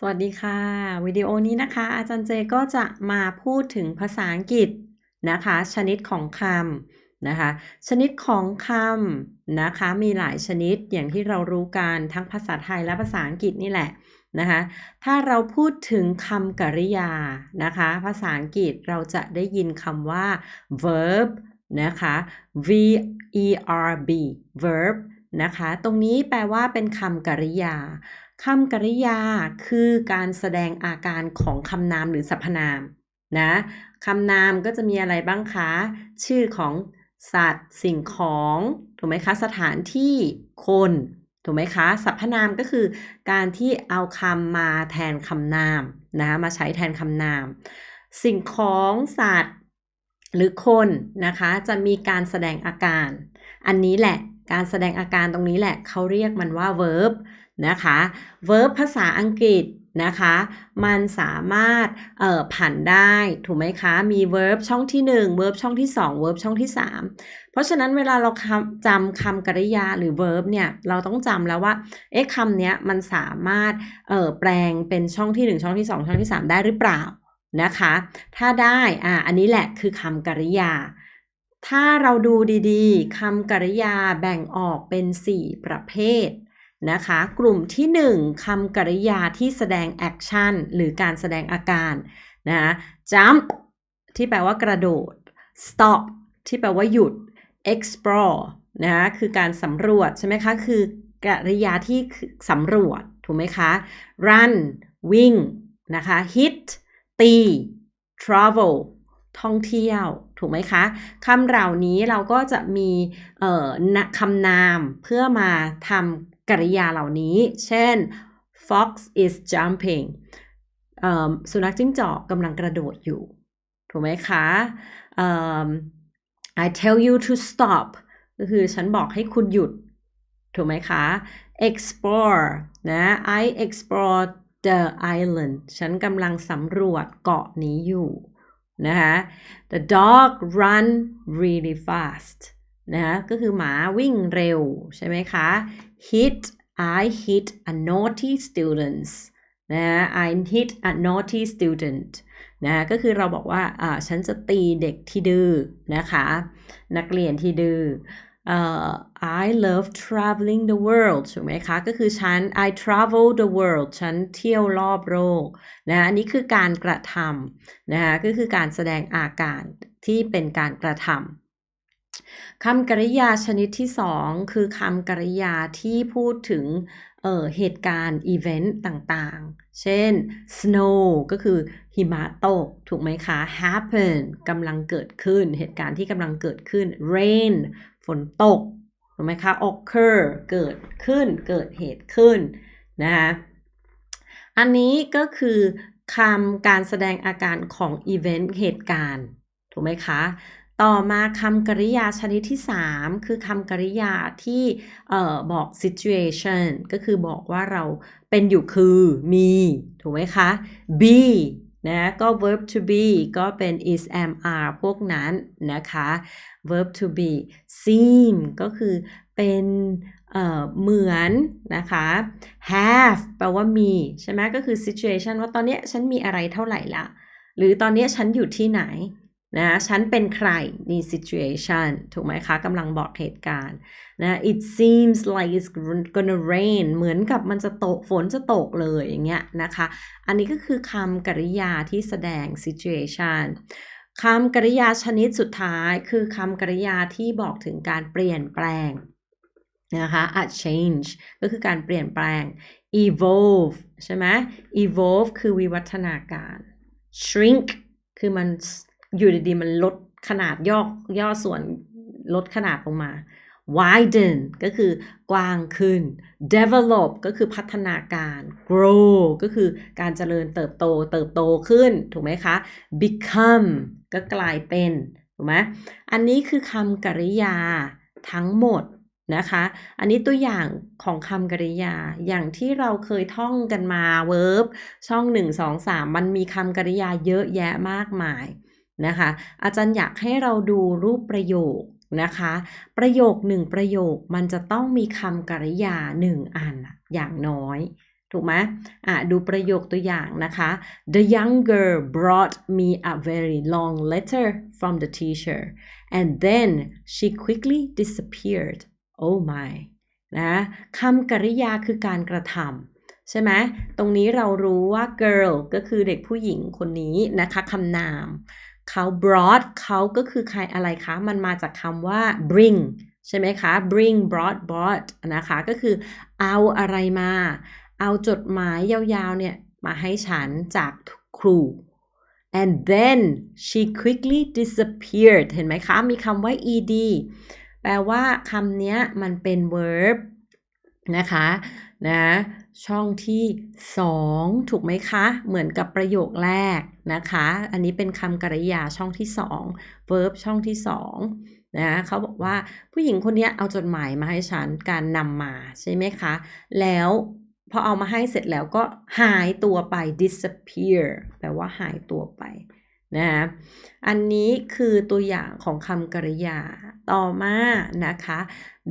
สวัสดีค่ะ วิดีโอนี้นะคะ อาจารย์เจก็จะมาพูดถึงภาษาอังกฤษนะคะ ชนิดของคำนะคะ ชนิดของคำนะคะมีหลายชนิดอย่างที่เรารู้กันทั้งภาษาไทยและภาษาอังกฤษนี่แหละนะคะถ้าเราพูดถึงคำกริยานะคะ ภาษาอังกฤษเราจะได้ยินคำว่า verb นะคะ v e r b verb นะคะ ตรงนี้แปลว่าเป็นคำกริยา คำกริยาคือการแสดงอาการของคำนามหรือสรรพนามนะคำนามก็จะมีอะไรบ้างคะ ชื่อของสัตว์ สิ่งของ ถูกไหมคะ สถานที่คน ถูกไหมคะ สรรพนามก็คือการที่เอาคำมาแทนคำนามนะมาใช้แทนคำนาม สิ่งของสัตว์หรือคนนะคะ จะมีการแสดงอาการ อันนี้แหละการแสดงอาการตรงนี้แหละเขาเรียกมันว่า verb นะคะ verb ภาษาอังกฤษนะคะ มันสามารถเอ่อผันได้ ถูกไหมคะ มี verb ช่องที่ 1 verb ช่องที่ 2 verb ช่องที่ 3 เพราะฉะนั้นเวลาเราจำคำกริยาหรือ verb เนี่ย เราต้องจำแล้วว่า เอ๊ะคำนี้มันสามารถเอ่อแปลงเป็นช่องที่ 1 ช่องที่ 2 ช่องที่ 3 ได้หรือเปล่านะคะ ถ้าได้ อ่า อันนี้แหละคือคำกริยา ถ้าเราดูดีๆคำกริยาแบ่งออกเป็น 4 ประเภท นะคะ กลุ่มที่ 1คำกริยาที่แสดงแอคชั่นหรือการแสดงอาการนะ jump ที่แปลว่ากระโดด stop ที่แปลว่าหยุด explore นะคือการสำรวจใช่ไหมคะ คือกริยาที่สำรวจ ถูกไหมคะ run วิ่งนะคะ hit ตี travel ท่องเที่ยว ถูกไหมคะคำเหล่านี้เราก็จะมีคำนามเพื่อมาทำ กริยาเหล่านี้ เช่น fox is jumping สุนัขจิ้งจอกกำลังกระโดดอยู่ ถูกไหมคะ I tell you to stop ก็คือฉันบอกให้คุณหยุด ถูกไหมคะ explore นะ I explore the island ฉันกำลังสำรวจเกาะนี้อยู่นะคะ the dog run really fast นะคะก็คือหมาวิ่งเร็ว ใช่ไหมคะ hit I hit a naughty student นะ I hit a naughty student นะก็คือเราบอกว่าอ่าฉันจะตีเด็กที่ดื้อนะคะ นักเรียนที่ดื้อ uh, I love traveling the world ถูกไหมคะ ก็คือฉัน I travel the world ฉันเที่ยวรอบโลกนะอันนี้คือการกระทำนะคะก็คือการแสดงอาการที่เป็นการกระทำ คำกริยาชนิดที่สองคือคำกริยาที่พูดถึงเเหตุการณ์อีเวนต์ต่างๆ เช่น snow ก็คือหิมะตก ถูกไหมคะ happen กำลังเกิดขึ้น เหตุการณ์ที่กำลังเกิดขึ้น rain ฝนตก ถูกไหมคะ occur เกิดขึ้น เกิดเหตุขึ้น นะคะอันนี้ก็คือคำการแสดงอาการของ event เหตุการณ์ ถูกไหมคะ ต่อมาคำกริยาชนิดที่ 3 คือคำกริยาที่บอก situation ก็คือบอกว่าเราเป็นอยู่คือมี ถูกไหมคะ be นะก็ verb to be ก็เป็น is am are พวกนั้นนะคะ verb to be seem ก็คือเป็นเเหมือนนะคะ have แปลว่ามี ใช่ไหมก็คือ situation ว่าตอนนี้ฉันมีอะไรเท่าไหร่ละ หรือตอนนี้ฉันอยู่ที่ไหน นะฉันเป็นใคร ใน situation ถูกไหมคะกำลังบอกเหตุการณ์นะ it seems like it's gonna rain เหมือนกับมันจะตกฝนจะตกเลยอย่างเงี้ยนะคะ อันนี้ก็คือคำกริยาที่แสดง situation คำกริยาชนิดสุดท้ายคือคำกริยาที่บอกถึงการเปลี่ยนแปลงนะคะ a change ก็คือการเปลี่ยนแปลง evolve ใช่ไหม evolve คือวิวัฒนาการ shrink คือมัน อยู่ดีๆมันลดขนาดย่อย่อส่วนลดขนาดลงมา widen ก็คือกว้างขึ้น develop ก็คือพัฒนาการ grow ก็คือการเจริญเติบโตเติบโตขึ้น ถูกไหมคะ become ก็กลายเป็น ถูกไหมอันนี้คือคำกริยาทั้งหมดนะคะ อันนี้ตัวอย่างของคำกริยา อย่างที่เราเคยท่องกันมา verb ช่อง 1 2 3 มันมีคำกริยาเยอะแยะมากมาย นะคะ อาจารย์อยากให้เราดูรูปประโยคนะคะ ประโยคหนึ่งประโยคมันจะต้องมีคำกริยาหนึ่งอันอย่างน้อย ถูกไหมอะดูประโยคตัวอย่างนะคะ The young girl brought me a very long letter from the teacher and then she quickly disappeared oh my นะคำกริยาคือการกระทำใช่ไหมตรงนี้เรารู้ว่า girl ก็คือเด็กผู้หญิงคนนี้นะคะคำนาม เขา brought เขาก็คือใครอะไรคะ มันมาจากคำว่า bring ใช่ไหมคะ bring brought brought นะคะ ก็คือเอาอะไรมา เอาจดหมายยาวๆ เนี่ย มาให้ฉันจากครู and then she quickly disappeared เห็นไหมคะ มีคำว่า ed แปลว่าคำนี้มันเป็น verb นะคะ นะ ช่องที่ 2 ถูกไหมคะ เหมือนกับประโยคแรกนะคะ อันนี้เป็นคำกริยาช่องที่ 2 verb ช่องที่2นะเขาบอกว่าผู้หญิงคนนี้เอาจดหมายมาให้ฉันการนำมาใช่ไหมคะ แล้วพอเอามาให้เสร็จแล้วก็หายตัวไป disappear แปลว่าหายตัวไปนะอันนี้คือตัวอย่างของคำกริยา ต่อมานะคะ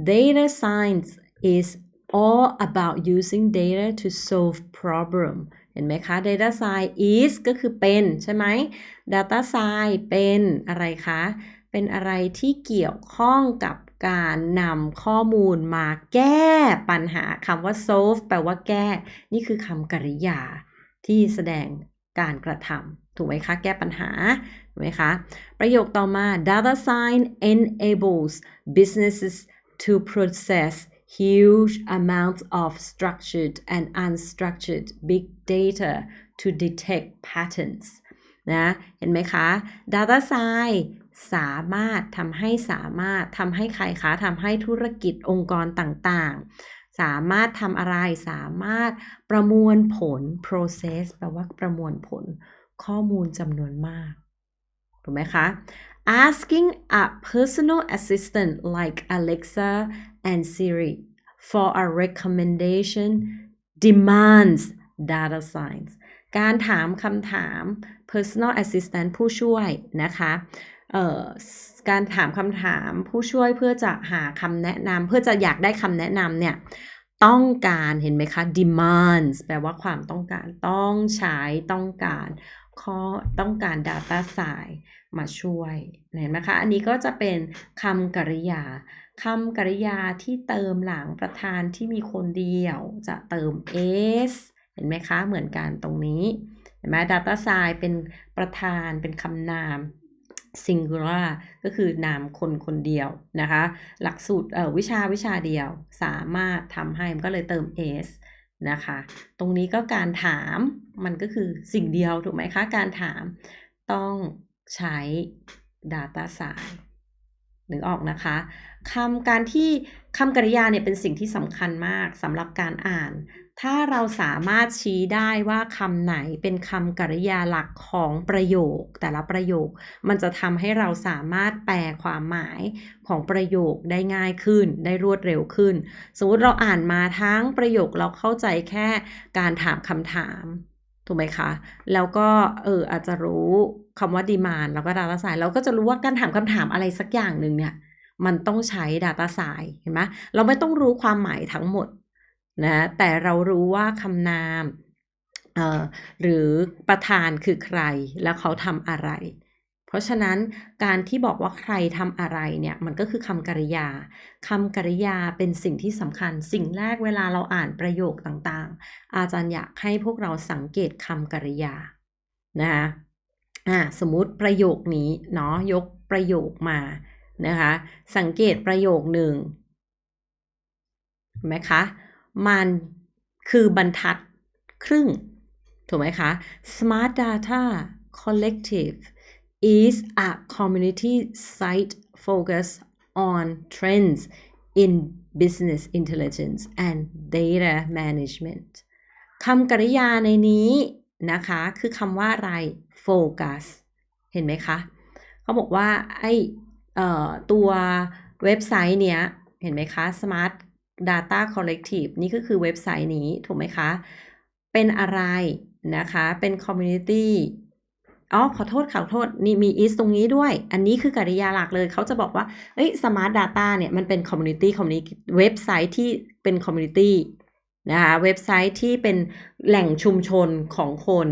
data science is all about using data to solve problem เห็นไหมคะ data science is ก็คือเป็นใช่ไหม data science เป็นอะไรคะ เป็นอะไรที่เกี่ยวข้องกับการนำข้อมูลมาแก้ปัญหาคำว่า solve แปลว่าแก้ นี่คือคำกริยาที่แสดงการกระทำถูกไหมคะ แก้ปัญหาถูกไหมคะ ประโยคต่อมา data science enables businesses to process huge amounts of structured and unstructured big data to detect patterns นะ เห็นไหมคะ data science สามารถทำให้สามารถทำให้ใครคะทำให้ธุรกิจองค์กรต่างๆ สามารถทำอะไรสามารถประมวลผล process แปลว่าประมวลผลข้อมูลจำนวนมาก ถูกไหมคะ asking a personal assistant like Alexa and Siri for a recommendation demands data science การถามคำถาม personal assistant ผู้ช่วยนะคะการถามคำถามผู้ช่วยเพื่อจะหาคำแนะนำเพื่อจะอยากได้คำแนะนำเนี่ยต้องการเห็นไหมคะ demands แปลว่าความต้องการต้องใช้ต้องการข้อต้องการ data science มาช่วยเห็นไหมคะ อันนี้ก็จะเป็นคำกริยา คำกริยาที่เติมหลังประธานที่มีคนเดียวจะเติม s เห็นไหมคะ เหมือนกันตรงนี้ เห็นไหม data science เป็นประธานเป็นคำนาม singular ก็คือนามคนคนเดียวนะคะ หลักสูตรวิชาวิชาเดียวสามารถทำให้มันก็เลยเติม s นะคะ ตรงนี้ก็การถามมันก็คือสิ่งเดียวถูกไหมคะ การถามต้องใช้ data science นึกออกนะคะคำการที่คำกริยาเนี่ยเป็นสิ่งที่สำคัญมากสำหรับการอ่าน ถ้าเราสามารถชี้ได้ว่าคำไหนเป็นคำกริยาหลักของประโยค แต่ละประโยค มันจะทำให้เราสามารถแปลความหมายของประโยคได้ง่ายขึ้น ได้รวดเร็วขึ้น สมมติเราอ่านมาทั้งประโยคเราเข้าใจแค่การถามคำถาม ถูกไหมคะ แล้วก็เอออาจจะรู้คำว่าดีมานแล้วก็ดาต้าไซเราก็จะรู้ว่าการถามคำถามอะไรสักอย่างหนึ่งเนี่ย มันต้องใช้ Data s c i e n c e เห็นไหมเราไม่ต้องรู้ความหมายทั้งหมดนะแต่เรารู้ว่าคำนามหรือประธานคือใครแล้วเขาทำอะไร ราะฉะนั้นการที่บอกว่าใครทำอะไรเนี่ยมันก็คือคำกริยาคำกริยาเป็นสิ่งที่สำคัญ สิ่งแรกเวลาเราอ่านประโยคต่างๆ อาจารย์อยากให้พวกเราสังเกตคำกริยานะคะอ่าสมมุติประโยคนี้เนาะยกประโยคมานะคะสังเกตประโยคหนึ่งไหมคะมันคือบรรทัดครึ่ง ถูกไหมคะ Smart Data Collective is a community site focused on trends in business intelligence and data management คำกริยาในนี้นะคะ คือคำว่าอะไร focus เห็นไหมคะ เขาบอกว่าไอตัวเว็บไซต์เนี้ย เห็นไหมคะ Smart Data Collective นี่ก็คือเว็บไซต์นี้ ถูกไหมคะ เป็นอะไรนะคะ เป็น Community อ๋อขอโทษขอโทษนี่มี is ตรงนี้ด้วย อันนี้คือกริยาหลักเลยเขาจะบอกว่าเอ้ย Smart Data เนี่ยมันเป็น Community Community เว็บไซต์ที่เป็น Community นะคะเว็บไซต์ที่เป็นแหล่งชุมชนของคน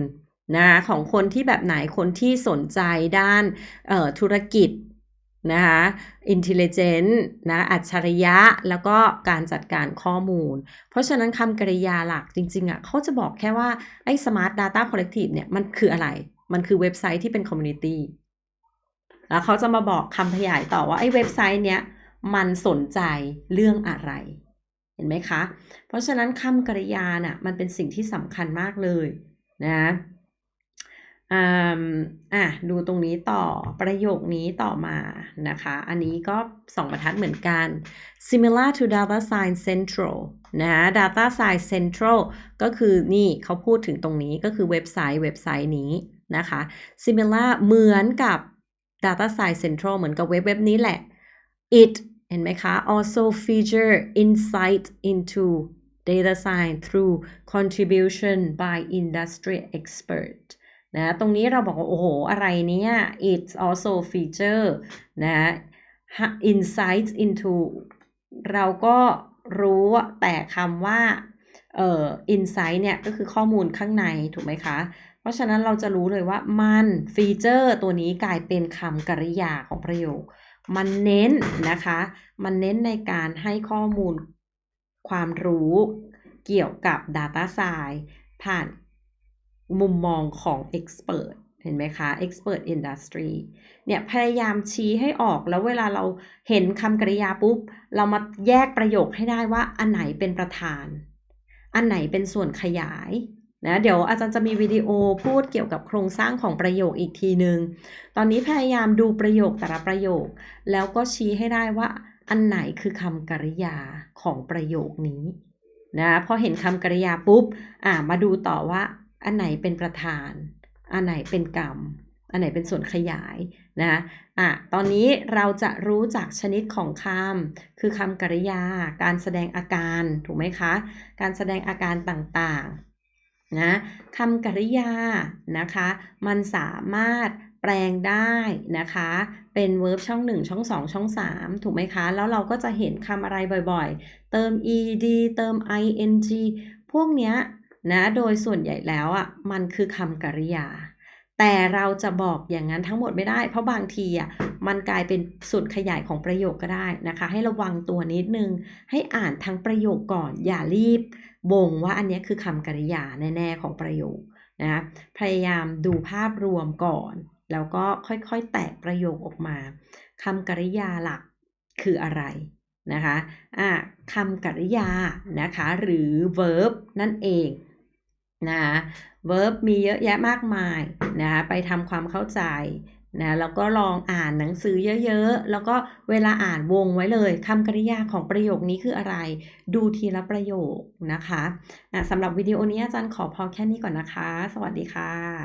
นะคะของคนที่แบบไหนคนที่สนใจด้านเอ่อธุรกิจนะคะ intelligent นะอัจฉริยะแล้วก็การจัดการข้อมูล เพราะฉะนั้นคำกริยาหลักจริงๆอะเขาจะบอกแค่ว่าไอ้ smart data collective เนี่ยมันคืออะไร มันคือเว็บไซต์ที่เป็น community แล้วเขาจะมาบอกคำขยายต่อว่าไอ้เว็บไซต์เนี้ยมันสนใจเรื่องอะไร เห็นไหมคะ เพราะฉะนั้นคำกริยาน่ะมันเป็นสิ่งที่สำคัญมากเลยนะอ่าอะดูตรงนี้ต่อประโยคนี้ต่อมานะคะ อันนี้ก็สองบรรทัดเหมือนกัน similar to data science central นะ data science central ก็คือนี่เขาพูดถึงตรงนี้ก็คือเว็บไซต์เว็บไซต์นี้ นะคะ similar เหมือนกับ data science central เหมือนกับเว็บเว็บนี้แหละ it เห็นไหมคะ also feature insight into data science through contribution by industry expert นะตรงนี้เราบอกว่า โอ้โห อะไรเนี่ย it also feature นะ insight into เราก็รู้แต่คำว่าเอ่อ insight เนี่ย ก็คือข้อมูลข้างใน ถูกไหมคะ เพราะฉะนั้นเราจะรู้เลยว่ามันฟีเจอร์ตัวนี้กลายเป็นคำกริยาของประโยค มันเน้นนะคะ มันเน้นในการให้ข้อมูลความรู้เกี่ยวกับ Data Science ผ่านมุมมองของ Expert เห็นไหมคะ Expert Industry เนี่ยพยายามชี้ให้ออกแล้วเวลาเราเห็นคำกริยาปุ๊บ เรามาแยกประโยคให้ได้ว่าอันไหนเป็นประธาน อันไหนเป็นส่วนขยาย นะเดี๋ยวอาจารย์จะมีวิดีโอพูดเกี่ยวกับโครงสร้างของประโยคอีกทีหนึง่งตอนนี้พยายามดูประโยคแต่ละประโยค แล้วก็ชี้ให้ได้ว่าอันไหนคือคำกริยาของประโยคนี้นะพอเห็นคำกริยาปุ๊บอ่ามาดูต่อว่า อันไหนเป็นประธาน อันไหนเป็นกรรม อันไหนเป็นส่วนขยายนะอะตอนนี้เราจะรู้จักชนิดของคำคือคำกริยา การแสดงอาการถูกไหมคะ การแสดงอาการต่างๆ นะคำกริยานะคะ มันสามารถแปลงได้นะคะ เป็น verb ช่อง 1 ช่อง 2 ช่อง 3 ถูกไหมคะ แล้วเราก็จะเห็นคำอะไรบ่อยๆ เติม ed เติม ing พวกเนี้ยนะ โดยส่วนใหญ่แล้วอะ มันคือคำกริยา แต่เราจะบอกอย่างนั้นทั้งหมดไม่ได้ เพราะบางทีอะ มันกลายเป็นส่วนขยายของประโยคก็ได้นะคะ ให้ระวังตัวนิดนึง ให้อ่านทั้งประโยคก่อน อย่ารีบ บ่งว่าอันนี้คือคำกริยาแน่ๆของประโยคนะพยายามดูภาพรวมก่อน แล้วก็ค่อยๆแตกประโยคออกมาคำกริยาหลักคืออะไรนะคะอะคำกริยานะคะหรือ verb นั่นเองนะ verb มีเยอะแยะมากมายนะคะไปทำความเข้าใจ นะแล้วก็ลองอ่านหนังสือเยอะๆ แล้วก็เวลาอ่านวงไว้เลยคำกริยาของประโยคนี้คืออะไร ดูทีละประโยคนะคะะสำหรับวิดีโอนี้อาจารย์ขอพอแค่นี้ก่อนนะคะ สวัสดีค่ะ